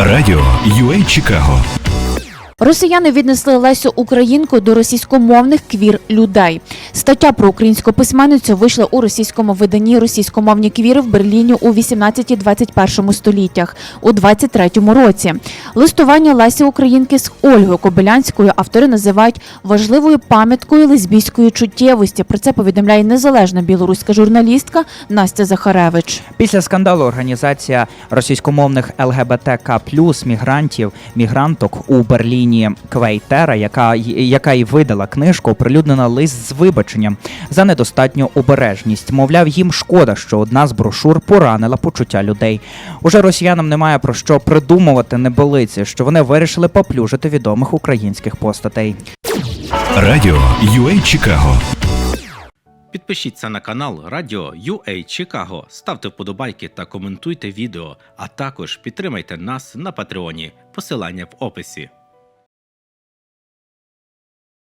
Радіо UA Чикаго Росіяни віднесли Лесю Українку до російськомовних квір людей. Стаття про українську письменницю вийшла у російському виданні Російськомовні квіри в Берліні у 18-21 століттях у 23-му році. Листування Лесі Українки з Ольгою Кобилянською автори називають важливою пам'яткою лесбійської чуттєвості. Про це повідомляє незалежна білоруська журналістка Настя Захаревич. Після скандалу організація російськомовних ЛГБТК мігрантів мігранток у Берліні Квейтера, яка яка й видала книжку, оприлюднена лист з вибаченням за недостатню обережність. Мовляв, їм шкода, що одна з брошур поранила почуття людей. Уже росіянам немає про що придумувати неболиці, що вони вирішили поплюжити відомих українських постатей. Радіо UA Чикаго Підпишіться на канал Радіо UA Чикаго, ставте вподобайки та коментуйте відео, а також підтримайте нас на Патреоні. Посилання в описі.